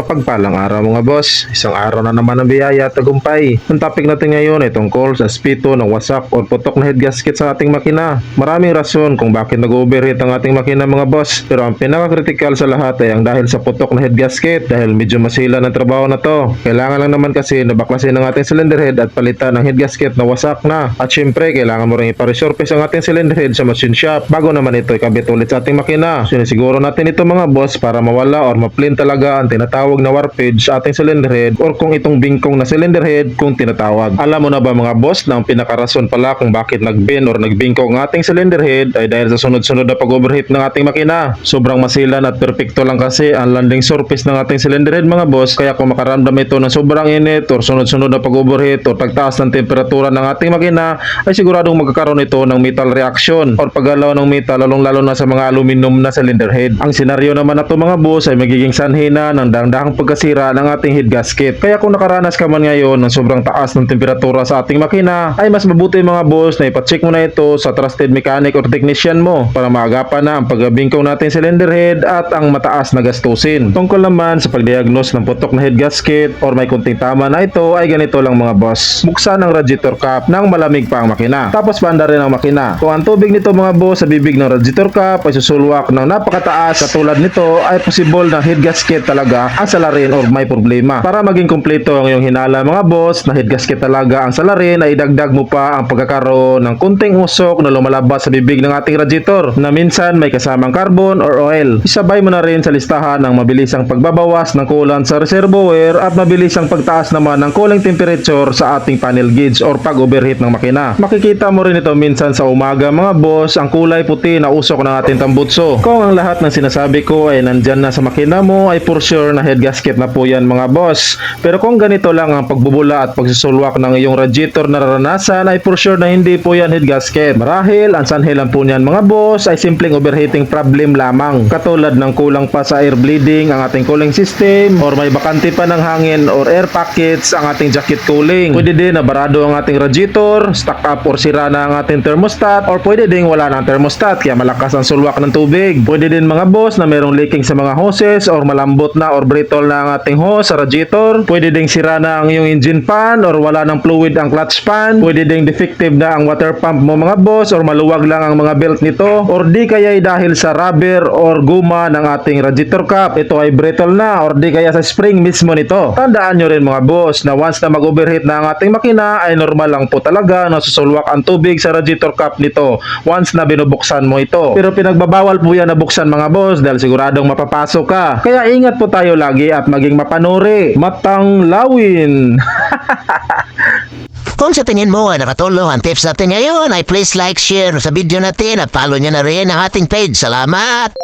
Mapagpalang araw mga boss, isang araw na naman ang biyaya at tagumpay. Ang topic natin ngayon ay tungkol sa spito ng wasak o putok na head gasket sa ating makina. Maraming rason kung bakit nag-overheat ang ating makina mga boss, pero ang pinaka-critical sa lahat ay ang dahil sa putok na head gasket dahil medyo masila ng trabaho na to. Kailangan lang naman kasi nabaklasin ang ating cylinder head at palitan ang head gasket na wasak na. At syempre, kailangan mo rin iparesurface ang ating cylinder head sa machine shop bago naman ito ikabit ulit sa ating makina. Sinisiguro natin ito mga boss para mawala or ma-plain talaga ang tinatawag na warpage sa ating cylinder head or kung itong bingkong na cylinder head kung tinatawag. Alam mo na ba mga boss na ang pinakarason pala kung bakit nag-bend or nagbingkong ang ating cylinder head ay dahil sa sunod-sunod na pag-overheat ng ating makina. Sobrang masilan at perpekto lang kasi ang landing surface ng ating cylinder head mga boss kaya kung makaramdam ito ng sobrang init or sunod-sunod na pag-overheat or pagtaas ng temperatura ng ating makina ay siguradong magkakaroon ito ng metal reaction or paggalaw ng metal lalong lalo na sa mga aluminum na cylinder head. Ang senaryo naman na to mga boss ay magiging sanhi na ng dangdahang pagkasira ng ating head gasket. Kaya kung nakaranas ka man ngayon ng sobrang taas ng temperatura sa ating makina ay mas mabuti mga boss na ipacheck mo na ito sa trusted mechanic or technician mo para maagapan na ang pagbingkong natin cylinder head at ang mataas na gastusin. Tungkol naman sa pagdiagnose ng putok na head gasket or may kunting tama na ito ay ganito lang mga boss. Buksan ang radiator cap ng malamig pa ang makina. Tapos panda rin ang makina. Kung ang tubig nito mga boss sa bibig ng radiator cap ay susulwak ng napakataas katulad nito ay possible na head gasket talaga ang salarin or may problema. Para maging kumpleto ang iyong hinala mga boss na gasket talaga ang salarin ay dagdag mo pa ang pagkakaroon ng kunting usok na lumalabas sa bibig ng ating radiator na minsan may kasamang carbon or oil. Isabay mo na rin sa listahan ng mabilisang pagbabawas ng coolant sa reservoir at mabilisang pagtaas naman ng cooling temperature sa ating panel gauge or pag-overheat ng makina. Makikita mo rin ito minsan sa umaga mga boss ang kulay puti na usok ng ating tambutso. Kung ang lahat ng sinasabi ko ay nandyan na sa makina mo ay for sure na head gasket na po yan mga boss. Pero kung ganito lang ang pagbubula at pagsusulwak ng iyong radiator na naranasan ay for sure na hindi po yan head gasket. Marahil ang sanhi lang po niyan mga boss ay simpleng overheating problem lamang. Katulad ng kulang pa sa air bleeding ang ating cooling system or may bakante pa ng hangin or air pockets ang ating jacket cooling. Pwede din na barado ang ating radiator, stuck up or sira na ang ating thermostat or pwede din wala ng thermostat kaya malakas ang sulwak ng tubig. Pwede din mga boss na merong leaking sa mga hoses or malambot na or brittle na ang ating hose sa radiator. Pwede ding sira na ang iyong engine pan or wala ng fluid ang clutch pan. Pwede ding defective na ang water pump mo mga boss or maluwag lang ang mga belt nito or di kaya ay dahil sa rubber or guma ng ating radiator cap. Ito ay brittle na or di kaya sa spring mismo nito. Tandaan nyo rin mga boss na once na mag-overheat na ang ating makina ay normal lang po talaga na susulwak ang tubig sa radiator cap nito once na binubuksan mo ito. Pero pinagbabawal po yan na buksan mga boss dahil siguradong mapapasok ka. Kaya ingat po tayo lagi at maging mapanuri. Matang lawin. Kung sa tingin mo ay nakatulong ang tips natin ngayon ay please like, share sa video natin at follow nyo na rin ang ating page. Salamat!